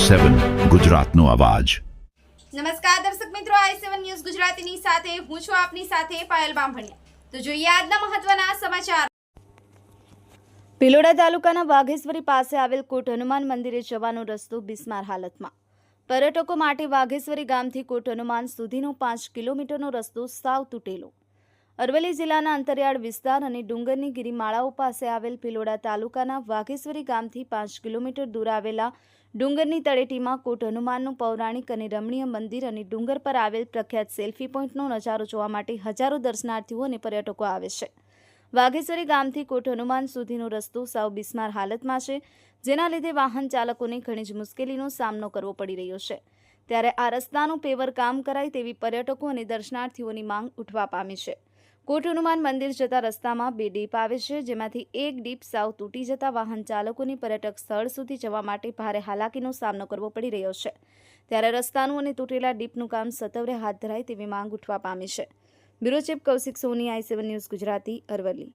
સેવન ગુજરાતનો અવાજ. નમસ્કાર દર્શક મિત્રો આઈ સેવન ન્યૂઝ ગુજરાતીની સાથે હું છું આપની સાથે પાયલ બામભણિયા. તો જોઈએ આજના મહત્વના સમાચાર. ભિલોડા તાલુકાના વાઘેશ્વરી પાસે આવેલ કોટ હનુમાન મંદિરે જવાનો રસ્તો બિસ્માર હાલતમાં. પર્યટકો માટે વાઘેશ્વરી ગામથી કોટ હનુમાન સુધીનો પાંચ કિલોમીટરનો રસ્તો સાવ તૂટેલો. અરવલ્લી જિલ્લાના અંતરિયાળ વિસ્તાર અને ડુંગરની ગિરિમાળાઓ પાસે આવેલ ભિલોડા તાલુકાના વાઘેશ્વરી ગામથી પાંચ કિલોમીટર દૂર આવેલા ડુંગરની તળેટીમાં કોટ હનુમાનનું પૌરાણિક અને રમણીય મંદિર અને ડુંગર પર આવેલ પ્રખ્યાત સેલ્ફી પોઈન્ટનો નજારો જોવા માટે હજારો દર્શનાર્થીઓ અને પર્યટકો આવે છે. વાઘેશ્વરી ગામથી કોટ હનુમાન સુધીનો રસ્તો સાવ બિસ્માર હાલતમાં છે, જેના લીધે વાહન ચાલકોને ઘણી જ મુશ્કેલીનો સામનો કરવો પડી રહ્યો છે. ત્યારે આ રસ્તાનું પેવર કામ કરાય તેવી પર્યટકો અને દર્શનાર્થીઓની માંગ ઉઠવા પામી છે. કોટ હનુમાન મંદિર જતા રસ્તામાં બે ડીપ આવે છે, જેમાંથી એક ડીપ સાવ તૂટી જતા વાહન ચાલકોને પર્યટક સ્થળ સુધી જવા માટે ભારે હાલાકીનો સામનો કરવો પડી રહ્યો છે. ત્યારે રસ્તાનું અને તૂટેલા ડીપનું કામ સત્વરે હાથ ધરાય તેવી માંગ ઉઠવા પામી છે. Bureau chief Kaushik Soni, I seven news Gujarati, Aravalli.